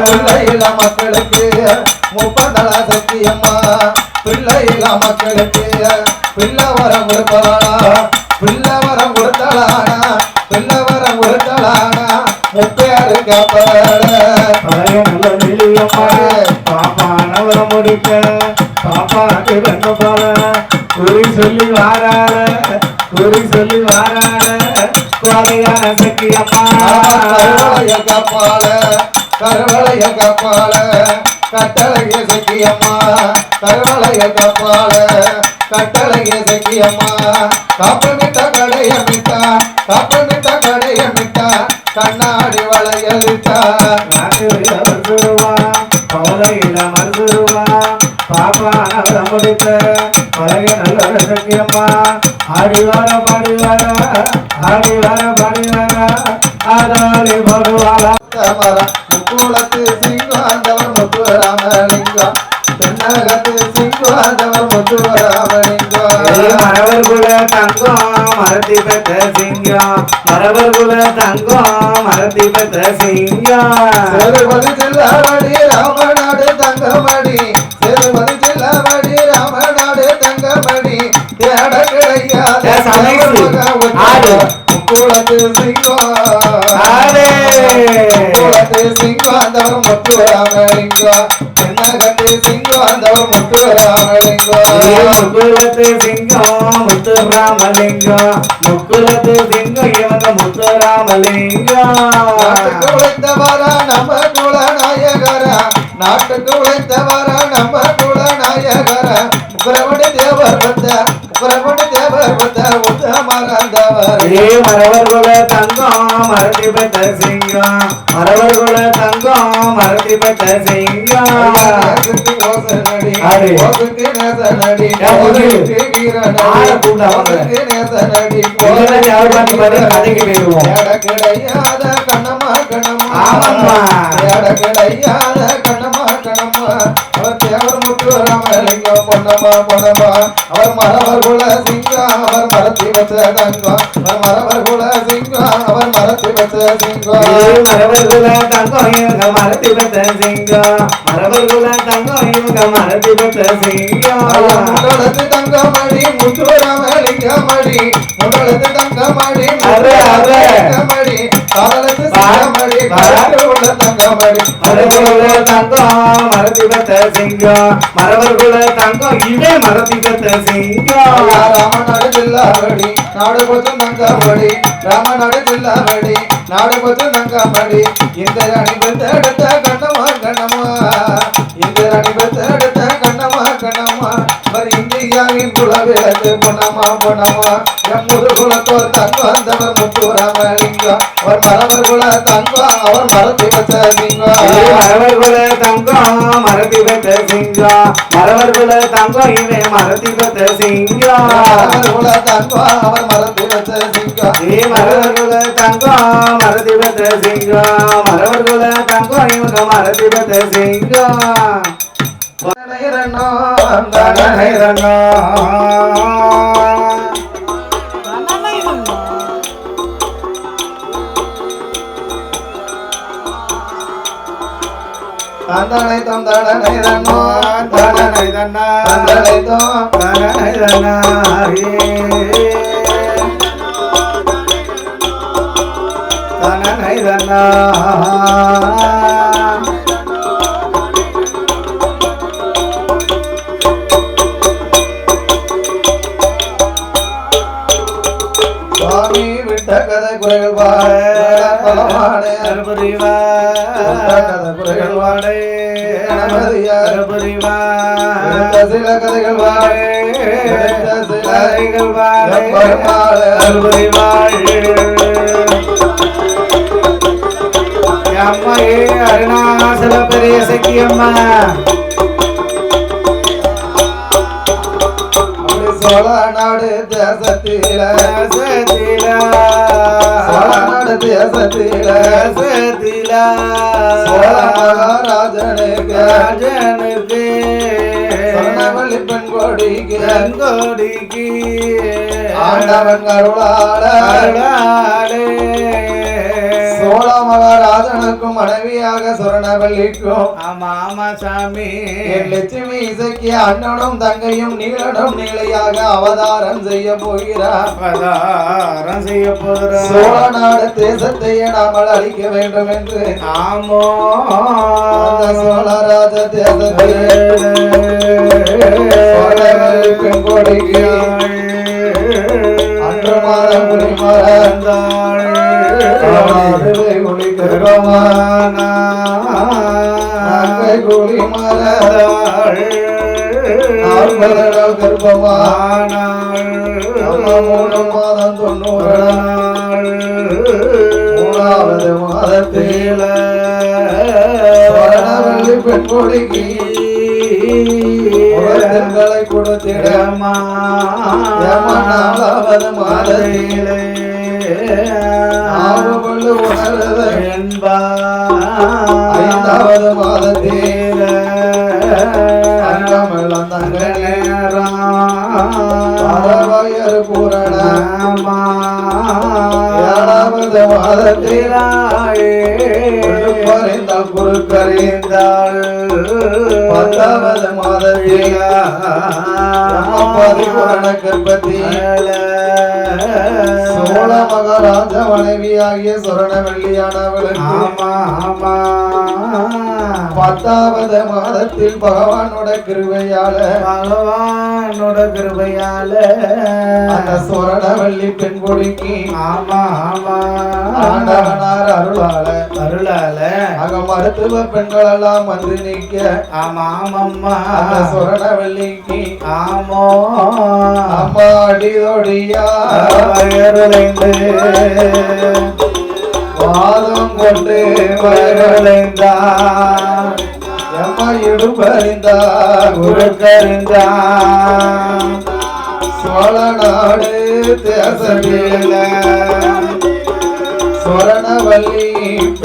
பிள்ளையில மக்களுக்கு முப்பதள சத்தியம்மா. பிள்ளையில மக்களுக்கு பிள்ளை வரம் கொடுப்பவனா பிள்ளை வரம் கொடுத்தலானா பிள்ளை வரம் கொடுத்தலானா முப்பேரு பாப்பானவர முடிக்க பாப்பாக்கு வெண்ண போல. குறி சொல்லி வாராட குறி சொல்லி காப்பாள. கருவளைய கப்பால கட்டளைய சக்கியம்மா கருவளைய கப்பால கட்டளைய சக்கியம்மா. காப்பமிட்ட கடைய மிட்டா மரத்தி பெற்ற சிங்கம் சேதுபதி ராமநாடு தங்கமடி சேதுபதி செல்லவடி ராமநாடு தங்கமடி தேட சிங்கம் முக்குளத்து சிங்கம் அந்தவர் முத்துவராமலிங்கம் தென்னகத்து சிங்கம் அந்தவர் முத்துவராமலிங்கம் முக்குலத்து சிங்கம் முத்து ராமலிங்கம் முக்குலத்து சிங்கம் இவங்க முத்து ராமலிங்கம் நாட்டுக்கு உழைத்தவரா நம்ம குல நாயகரா நாட்டுக்கு உழைத்தவரா நம்ம குல நாயகரா உக்கரவடி தேவர் வந்த உக்கரவடி தேவர் வந்த உத்த மறந்தவர் ஏ மரவர் குல தங்கம் மரத்தி பெற்ற சிங்கம் மரவர் குல தங்கம் மரத்தி பெற்ற சிங்கம் ஆடு. ஏன் ஒதுக்கு? ஆளை கூப்பிட்டா வாங்க. இல்லைன்னா யாரு பாட்டு பாடி கதைக்கு போயிடுவோம். கிடையாத கண்ணம்மா அவர் தேவர் முத்து ராமலிங்கம் பொன்னம்மா பொன்னம்மா. அவர் மரவர் குல சிங்கம் அவர் மரத்தி வச்ச தங்கம் அவர் மரவர் குல சிங்கம் அவர் மரத்தி வச்ச ஏ சிங்கம் மரவர் குல தங்கம் இவங்க மரத்தி பெற்ற சிங்கம் மரவர் குல தங்கம் இவங்க மரத்தி பெற்ற சிங்கம் முன்னோடத்து தங்கமடி முத்து ராமலிங்கமடி முன்னோடத்து தங்கமடி அரே, மரபுல தங்கம் மரத்தி பெற்ற சிங்கம் மரபுல தங்கம் இவே மரத்தி பெற்ற ராமநாடு ஜில்லாவடி நாடு கொஞ்சம் தங்கமடி ராமநாடு ஜில்லாவடி நாடு கொஞ்சம் தங்கமடி இந்த ராணி பெத்தெடுத்த கண்ணம்மா கண்ணம்மா இந்தியாவின் குலவிளக்கு பொன்னம்மா பொன்னம்மா. எம் முதுகுலத்தோர் தங்கம் வந்தவர் முத்துராமலிங்கம் அவர் மரபர் குல தங்கம் அவர் மரத்தை வச்ச சிங்கம். மரபுல தங்கம் மரத்தி பெற்ற சிங்கம். மரபுல தங்கம் இவே மரத்தி பெற்ற சிங்கம். மரபர் குல தங்கம் அவர் மரத்தை வச்ச சிங்கம். ஏ மரபுல தங்கம் மரத்தி பெற்ற சிங்கம். மரபுல தங்கம் இவங்க மரத்தி சிங்கம். தனயிரனோ, தனஹைரனா. தந்தனை தந்தனை கதை குறைகள் பாட பலவாடே கருபுரிவா. கருபுரிவாடே. கருபுரிவா. எடுத்த சில கதைகள் வாழே கதைகள் அம்மையே அருணாசல பெரிய சக்கியம்மா சோழ நாடு தேசத்தில. சத்தில சோழ நாடு தேசத்தில. சத்தில சோழ மகாராஜனுக்கு ராஜனுக்கு. சொன்னவழி பெண் கொடிக்கு கண்கொடிக்கு ஆண்டவன் அருளாளே. சோழ மகாராஜனுக்கும் மனைவியாக சுரணவல்லிக்கும் ஆமா ஆமா சாமி. லட்சுமி இசைக்கு அண்ணனும் தங்கையும் நீலனும் நீலையாக அவதாரம் செய்ய போகிறார். அவதாரம் செய்ய போகிற சோழ நாடு தேசத்தையே நாமல் அழிக்க வேண்டும் என்று. ஆமோ. சோழராஜ தேசத்தில் சோழவல்லி பெண்கொடிக்கு அன்று மாதம் குடிமரம் காவாதுரை ஒளி கருகமான அங்கை குடிமரம் நாற்பதனால் கர்ப்பமா நம்ம மூணு மாதம் தொண்ணூறு நாள் மூணாவது மாதத்தில் சோழவல்லி பெண்கொடிக்கு உலகங்களை கொடுத்திட நாலாவது மாதத்தில். ஆறு கொண்டு உணர்வது ஐந்தாவது மாதத்தில் அங்கமெல்லாம் தங்கனே பரவயர் பூரண ஏழாவது மாதத்தில் பறிந்தால் குறுக்கறிந்தாள் பத்தாவது பதிபூரண கர்ப்பத்தி சோழ மகாராஜ மனைவியாகிய சுரண வெள்ளியானவளுக்கு பத்தாவது மாதத்தில் பகவானோட கிருபையால பகவானோட கிருபையால அந்த சுரணவள்ளி பெண் கொடிக்கு ஆமா ஆமா. ஆண்டவனார் அருளால. அருளால. அங்க மருத்துவ பெண்கள் எல்லாம் வந்து நிக்க. ஆமா ஆமாம்மா அந்த சுரணவள்ளிக்கு ஆமோ. அம்மா அடிதொடியா வயருளைந்து வாதம் கொண்டு வயருளைந்தா எம்மா இடுபறிந்தா குருக்கறிந்தா சோழ நாடு தேசமில்ல சுரணவல்லி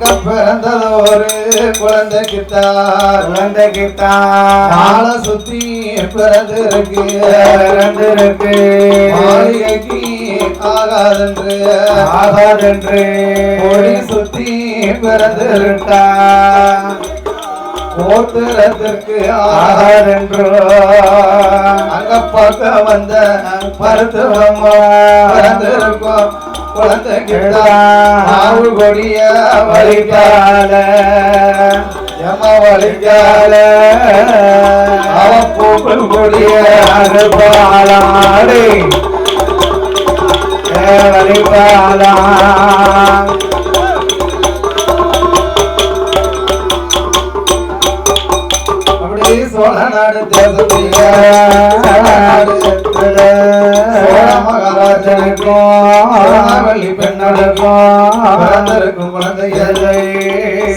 வயருளைந்தாள் அங்க பிறந்தது ஒரு குழந்தைக்குத்தார் குழந்தைக்குத்தா காலை சுத்தி பிறந்திருக்கு. பிறந்திருக்கு. மாளிகைக்கு ஆகாதென்று. ஆகாதென்று. கொடி சுத்தி பிறந்திருக்கா. கோத்திரத்திற்கு ஆகாத ஆகாதென்று. அங்க பார்க்க வந்த மருத்துவமா பிறந்திருக்கும் ஆவு கொடிய வலிக்கால எம வலிக்கால அவ பூக்கள் கொடிய அறுபாலாடி. வழிபாலா சோழ நாடு தேசத்தில். சோழ மகாராஜனுக்கும் பெண்ணனுக்கும் பிறந்திருக்கும் குழந்தைகள்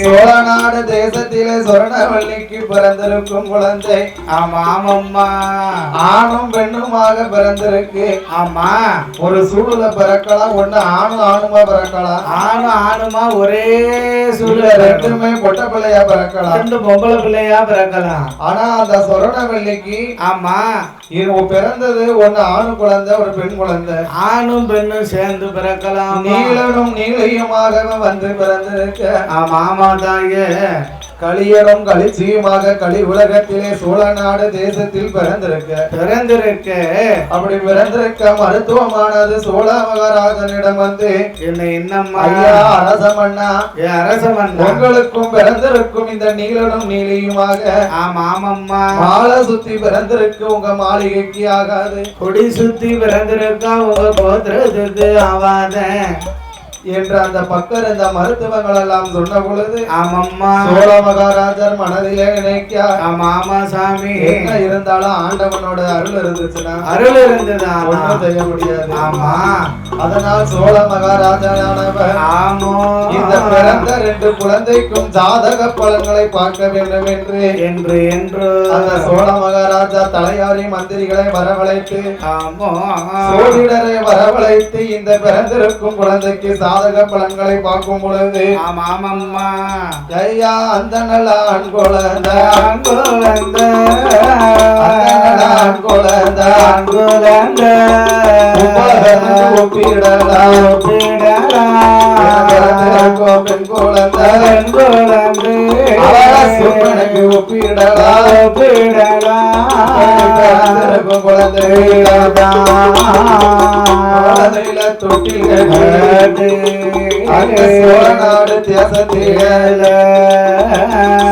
சோழ நாடு தேசத்திலே சொர்ணவல்லிக்கு பிறந்திருக்கும் குழந்தை ஆமா ஆமாம்மா ஆணும் பெண்ணுமாக பிறந்திருக்கு. ஆமா. ஒரு சூடுல பிறக்கலாம் ஒண்ணு ஆணும் ஆணுமா பிறக்கலாம்? ஆணு ஆணுமா ஒரே சூழ்நிலை ரெண்டுமே பொட்ட பிள்ளையா பிறக்கலாம். ரெண்டு பொம்பளை பிள்ளையா பிறக்கலாம். ஆனா அந்த சொரணவல்லிக்கு ஆமா. பிறந்தது ஒண்ணு ஆணு குழந்தை ஒரு பெண் குழந்தை. ஆணும் பெண்ணும் சேர்ந்து பிறக்கலாம். நீலனும் நீலையுமாக வந்து பிறந்திருக்க. ஆமா ஆமா தாயே. கலியரும் கலிச்சியுமாக கலி உலகத்திலே சோழ நாடு தேசத்தில் பிறந்திருக்க. பிறந்திருக்க. அப்படி பிறந்திருக்க மருத்துவமானது சோழ மகாராஜனிடம் வந்து என்ன என்னம்மா? ஐயா அரசமண்ணா ஏ அரசமன்னா உங்களுக்கும் பிறந்திருக்கும் இந்த நீலனும் நீலியுமாக ஆமா ஆமாம்மா. மாலை சுத்தி பிறந்திருக்கு உங்க மாளிகைக்கு ஆகாது. கொடி சுத்தி பிறந்திருக்கா உங்க கோத்திரத்துக்கு ஆவாத. என்று அந்த பக்கர் இந்த மருத்துவங்கள் எல்லாம் சொன்ன பொழுது ஆமம்மா. சோழ மகாராஜர் மனதிலே நினைக்க ஆமா ஆமா சாமி. என்ன இருந்தாலும் ஆண்டவனோட அருள் இருந்துச்சுன்னா அருள் இருந்ததா ஒன்றும் செய்ய முடியாது. ஆமா. அதனால் சோழ மகாராஜானவர் ஆமோ. இந்த பிறந்த ரெண்டு குழந்தைக்கும் ஜாதக பலன்களை பார்க்க வேண்டும் என்று என்று என்று. அந்த சோழ மகாராஜா தலையாரி மந்திரிகளை வரவழைத்து ஆமோ. சோதிடரை வரவழைத்து இந்த பிறந்திருக்கும் குழந்தைக்கு சாதக பலன்களை பார்க்கும் பொழுது ஆமா ஆமம்மா ஐயா அந்த நல்ல ஆண் குழந்தை. ஆண் குழந்தை. ஒப்பிடலாம். பெண் குழந்தை. குழந்தையில தொட்டில் கட்டி. அந்த சோழநாடு தேசத்தில்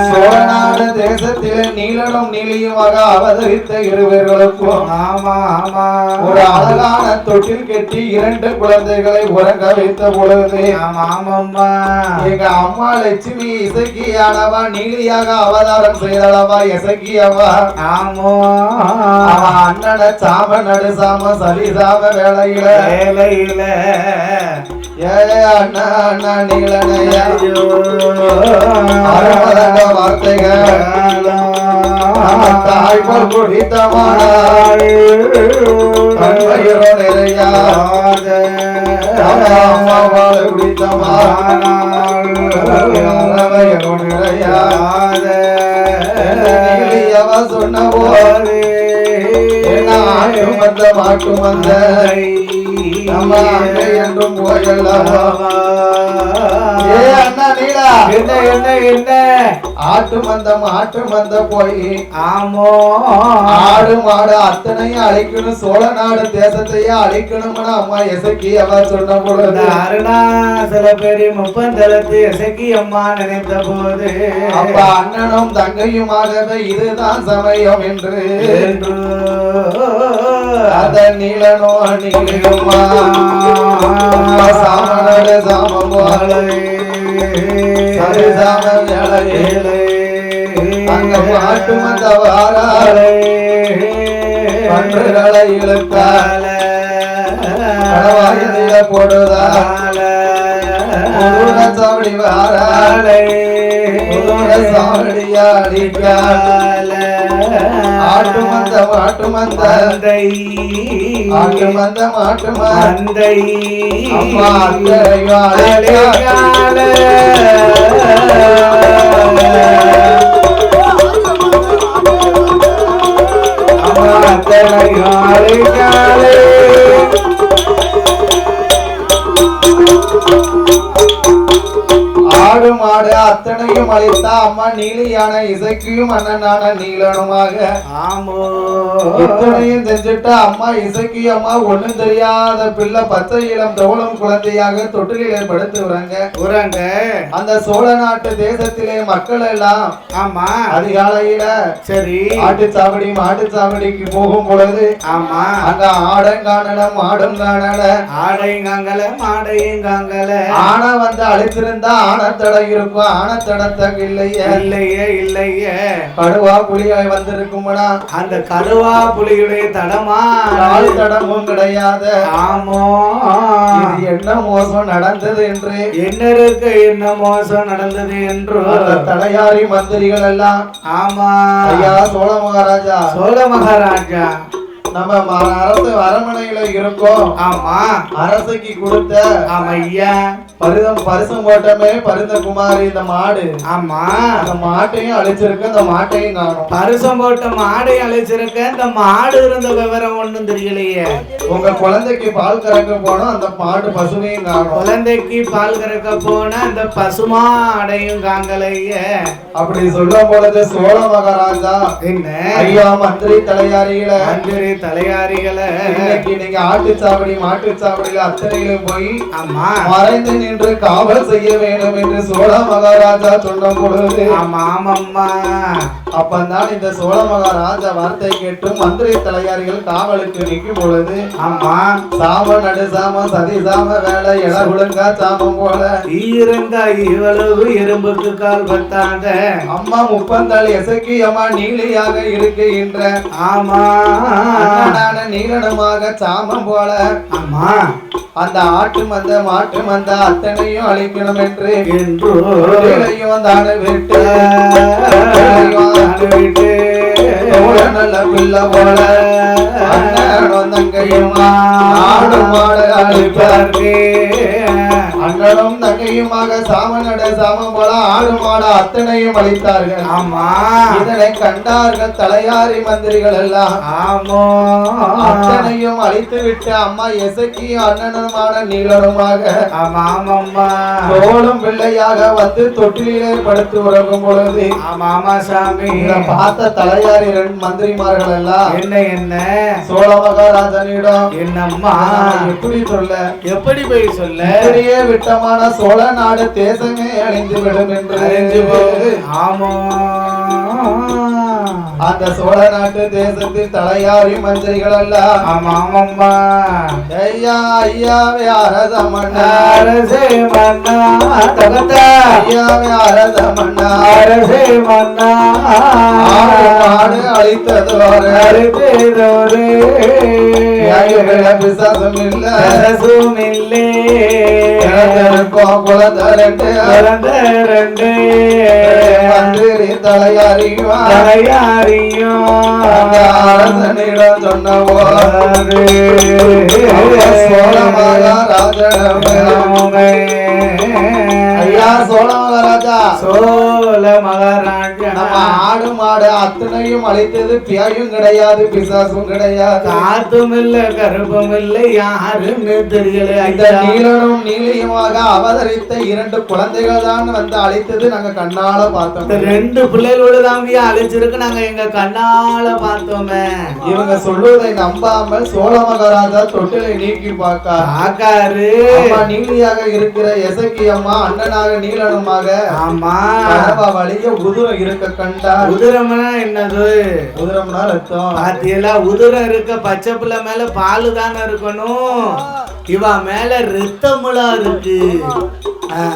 சோழநாடு தேசத்தில் நீலனும் நீலியுமாக அவதரித்த இருவர்களுக்கும் ஆமா ஆமா. ஒரு அழகான தொட்டில் கட்டி இரண்டு குழந்தைகளை உறங்க வைத்த பொழுது ஆமா ஆமாம்மா. எங்க அம்மா லட்சுமி இசக்கியானவா நீலியாக அவதாரம் செய்தளவா இசக்கியவா ஆமோ. அவன் அண்ணன சாம நடு சாம சரி சாம வேலையில வேலையில ஏ வார்த்தைகள். நம்ம குடித்தமான தன்மையிரோ மாட்டு நம்ம அன்னை என்றும் நீலா என்ன என்ன என்ன? ஆட்டு மந்தம் ஆட்டு மந்த போய் ஆமோ. ஆடு மாடு அத்தனையும் அழிக்கணும் சோழ நாடு தேசத்தையே அழிக்கணும்னு அம்மா எசக்கி அவ சொன்ன பொழுது. அருணாசல பெரிய முப்பந்தளத்து எசக்கி அம்மா நினைத்த போது அப்ப அண்ணனும் தங்கையுமாகவே இதுதான் சமயம் என்று. அத நீலனோ நீலுமா சாமனோட சாம அங்க பாட்டு வந்த வாரா பன்றுகளை இழுக்க கடவாயுதில போடுதா முருக சாவடி வாரா முருக சாவடியா அடிக்க ஆட்டு மந்த மாட்டு மந்த. ஆட்டு மந்த மாட்டு மந்த. அம்மா அத்தையோ அழைக்க ஆடு மாடு அத்தனையும் அழைத்தா அம்மா நீலியான இசைக்கியும் அண்ணனான நீலனுமாக. இத்தனையும் செஞ்சுட்டு அம்மா இசைக்கு அம்மா ஒண்ணும் தெரியாத பிள்ளை பச்சை இளம் தோளும் குழந்தையாக தொட்டிலே படுத்துறாங்க உரங்க அந்த சோழ நாட்டு தேசத்திலே மக்கள் எல்லாம் ஆமா. அதிகாலையில சரி. ஆட்டுச்சாவடி மாட்டுச்சாவடிக்கு போகும் பொழுது ஆமா. அங்க ஆடம் காணல மாடும் காணல. ஆடையங்காங்கல மாடையங்காங்கல ஆனை வந்து அழைத்திருந்தா ஆனத்தடை இருக்கும் ஆனத்தடத்தங்க இல்லையே இல்லையே. இல்லையே கடுவா புலியாய் வந்திருக்கும்னா அந்த கருவா புலியுடைய தடமா? கால் தடமும் கிடையாது. ஆமோ. இது என்ன மோசம் நடந்தது என்று? என்ன இருக்கு என்ன மோசம் நடந்தது என்று? தலையாரி மந்திரிகள் எல்லாம். ஆமா. ஐயா சோழ மகாராஜா. சோழ மகாராஜா. நம்ம அரசு அரண்மனையில இருக்கோம். ஆமா. அரசுக்கு கொடுத்த ஆமா ஐயா. பரிதம் பரிசம் போட்டமே பரிந்த குமாரி இந்த மாடு. ஆமா. அந்த மாட்டையும் அழிச்சிருக்கு அந்த மாட்டையும் காணும். பரிசம் போட்ட மாடை அழைச்சிருக்க இந்த மாடு இருந்த விவரம் ஒண்ணும் தெரியலையே. உங்க குழந்தைக்கு பால் கறக்க போனோம் அந்த மாடு பசுவையும் காணும். குழந்தைக்கு பால் கறக்க போன அந்த பசுமாடையும் காங்கலையே அப்படி சொல்லும் பொழுது சோழ மகாராஜா என்ன? ஐயா மந்திரி தலையாரிகள மந்திரி தலையாரிகளை. இன்னைக்கு நீங்க ஆட்டுச்சாவடி மாட்டுச்சாவடியில அத்தனையிலும் போய் ஆமா. மறைந்து நின்று காவல் செய்ய வேண்டும் என்று சோழ மகாராஜா சொன்ன பொழுது அப்பந்தான் இந்த சோழ மகாராஜா வார்த்தை கேட்டு மந்திரி தலையாரிகள் காவலுக்கு நிற்கும் பொழுது ஆமா. சாம நடு சாம சதி சாம வேலை இட ஒழுங்கா சாமம் போல. ஈரங்கா இவ்வளவு எறும்புக்கு கால் பத்தாத அம்மா முப்பந்தாள் எசக்கி அம்மா நீலியாக இருக்கின்ற. ஆமா. நீலனுமாக சாமம் போல. ஆமா. அந்த ஆட்டு மந்த மாட்டு மந்த அத்தனையும் அழிக்கணும் என்று என்று பிள்ளையும் தானே விட்டு விட்டு நல்ல பிள்ளை போல தங்கையும் ஆடு மாடு அழிப்பார். அண்ணனும் தங்கையுமாக சாமனட சாமம் போல ஆடு மாடு அத்தனையும் அழித்தார்கள் ஆமா. இதனை கண்டார்கள் தலையாரி மந்திரிகள் எல்லாம். ஆமோ. அத்தனையும் அழித்து விட்டு அம்மா எசக்கியும் அண்ணனுமான நீலனுமாக ஆமா ஆமாம்மா தோளும் பிள்ளையாக வந்து தொட்டிலே படுத்து உறங்கும் பொழுது ஆமா ஆமா சாமி. பார்த்த தலையாரி ரெண்டு மந்திரிமார்கள் எல்லாம் என்ன என்ன? சோழ மகாராஜனிடம் என்னம்மா? எப்படி சொல்ல? எப்படி போய் சொல்ல? விட்டமான சோழ நாடு தேசமே அழிந்து விடும் அறிஞ்சு என்று ஆமா அந்த சோழ நாட்டு தேசத்தில் தலையாரி மந்திரிகள் எல்லாம் ஆமா ஆமாம்மா ஐயா ஐயாவே அரச மன்னா அரசே மன்னா தகத்த. ஐயாவே அரச மன்னா அரசே மன்னா. ஆடு மாடு அழித்தது வர அறுத்ததோரே விசாசம் இல்ல அரசுமில்லே இறந்திருக்கோம் குழந்தை ரெண்டு. மந்திரி தலையாரியும்? அந்த அரசனிடம் சொன்னவோ சோழ மகாராஜனமே ஐயா சோழ மகாராஜா சோழ மகாராஜா. நம்ம ஆடு மாடு அத்தனையும் அழித்தது பியாயும் கிடையாது பிசாசும் கிடையாது. காத்தும் இல்ல கருப்பும் இல்ல யாருன்னு தெரியல. இந்த நீலனும் நீலியுமாக அவதரித்த இரண்டு குழந்தைகள் தான் வந்து அழித்தது நாங்க கண்ணால பார்த்தோம். ரெண்டு பிள்ளைகளோட தாங்க அழைச்சிருக்கு நாங்க எங்க கண்ணால பார்த்தோமே. இவங்க சொல்வதை நம்பாமல் சோழ மகாராஜா தொட்டிலை நீக்கி பார்க்க ஆக்காரு அம்மா நீலியாக இருக்கிற எசக்கி அம்மா அண்ணனாக நீலனுமாக ஆமா. கனவா வழிய உதுரம் இருக்க கண்டார் உதிரம்னா என்னது? உதுரம்னா ரத்தம். பாத்தியலா உதிரம் இருக்க பச்சை பிள்ளை மேல பாலு தானே இருக்கணும். இவ மேல ரத்தமுலா இருக்கு. ஆ,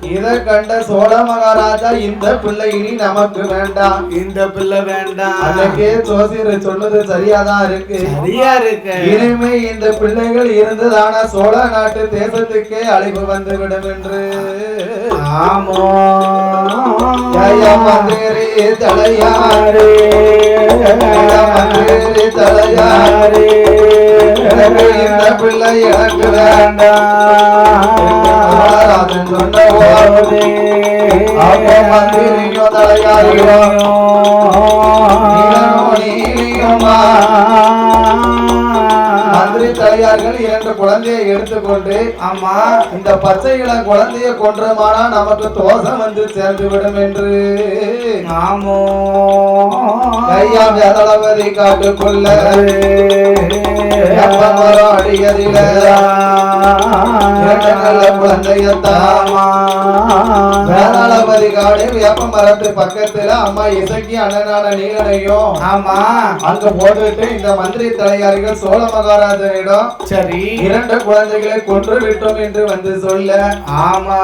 இதை கண்ட சோழ மகாராஜா இந்த பிள்ளை இனி நமக்கு வேண்டாம். இந்த பிள்ளை வேண்டாம். அன்னைக்கே ஜோசியர் சொன்னது சரியாதான் இருக்கு? சரியா இருக்கு. இனிமே இந்த பிள்ளைகள் இருந்ததான சோழ நாட்டு தேசத்துக்கே அழிவு வந்து விடும் என்று. ஆமோ. ஜெய மந்திரி தலையாரே மந்திரி தலையாரே இந்த பிள்ளை எனக்கு வேண்டாம். சொன்னவோ அப்போ மந்திரியோ தலையாரியோ நீலனோ நீலியுமா மந்திரி தலையார்கள் இரண்டு குழந்தையை எடுத்துக்கொண்டு ஆமா இந்த பச்சை இளம் குழந்தையை கொன்றமானா நமக்கு தோஷம் வந்து சேர்ந்து விடும் என்று. ஆமோ. கையா வேதளவதி காட்டுக்குள்ள அடியதில? வேதாளபதி காடு வேப்ப மரத்து பக்கத்துல அம்மா இசக்கி அண்ணனான நீலனையும் ஆமா. அங்க போட்டுட்டு இந்த மந்திரி தலையாரிகள் சோழ மகாராஜனிடம் சரி. இரண்டு குழந்தைகளை கொன்று விட்டோம் என்று வந்து சொல்ல ஆமா.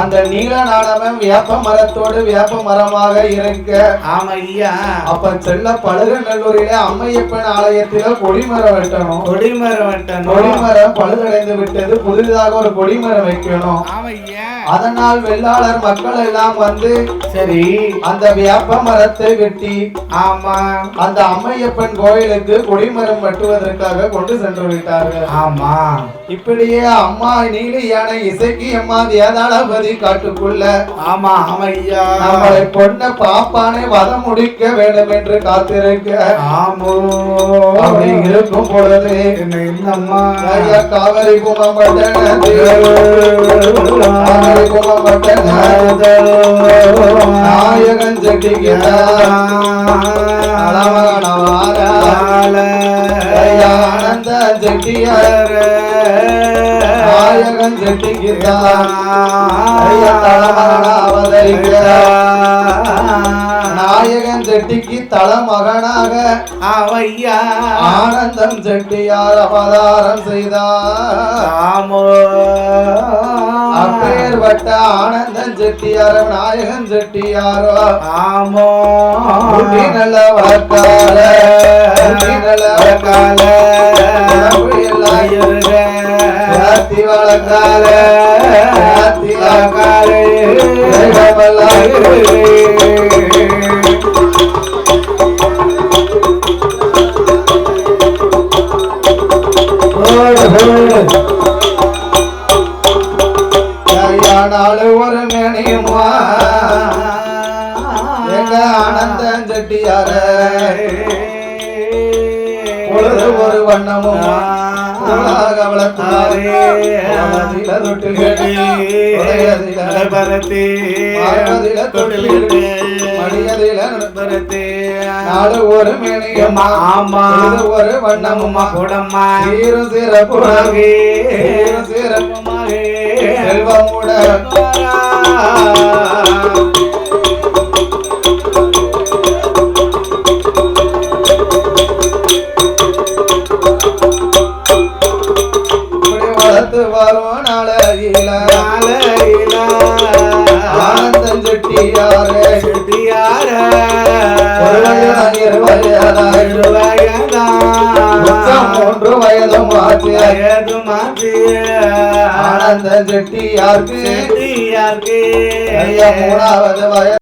அந்த நீலநாடவன் வேப்ப மரத்தோடு வேப்ப மரமாக இருக்க. ஆமா ஐயா அப்ப செல்ல பழுகநல்லூரிலே அம்மையப்பன் ஆலயத்தில கொடிமரம் வெட்டணும். கொடிமரம் வெட்டணும். கொடிமரம் பழுதடைந்து விட்டது புதிதாக ஒரு கொடிமரம் வைக்கணும். அதனால் வெள்ளாளர் மக்கள் எல்லாம் வந்து சரி. அந்த வேப்ப மரத்தை வெட்டி ஆமா. அந்த அம்மையப்பன் கோயிலுக்கு கொடிமரம் வெட்டுவதற்காக கொண்டு சென்று விட்டார்கள் ஆமா. இப்படியே அம்மா நீலி யானை இசைக்கு அம்மா தேதாளபதி காட்டுக்குள்ள ஆமா ஆமா ஐயா நம்மளை கொண்ட பாப்பானை வதம் முடிக்க வேண்டும் என்று காத்திருக்க. ஆமோ. அப்படி இருக்கும் பொழுது என்ன என்னம்மா. ஐயா காவிரி குமம்பட்டன நாயகன் செட்டிக்கு ஐயா ஆனந்த செட்டியார். ஆய நாயகன் அவதரிக்க நாயகன் செட்டிக்கு தலமகனாக அவையா ஆனந்தம் செட்டியார் அவதாரம் செய்தார். ராமோ அப்பேற்பட்ட ஆனந்தன் செட்டியார் நாயகன் செட்டியாரோ ஆமோ நல்ல வழக்கால புட்டி நல்ல உடம்பு எல்லாம் ஜாத்தி மனதில தொட்டில் கட்டி உதயதில ஒரு மேனியும் ஆமா. ஒரு வண்ணமுமா கூடம்மா சீரும் சிறப்புமாக சீரும் சிறப்புமாக செல்வமுட ஒரு வயதாய் இரு வயதாய் உச்சம் மூன்று வயதும் ஆச்சு ஆனந்த செட்டியாருக்கு. ஐயா மூணாவது வயது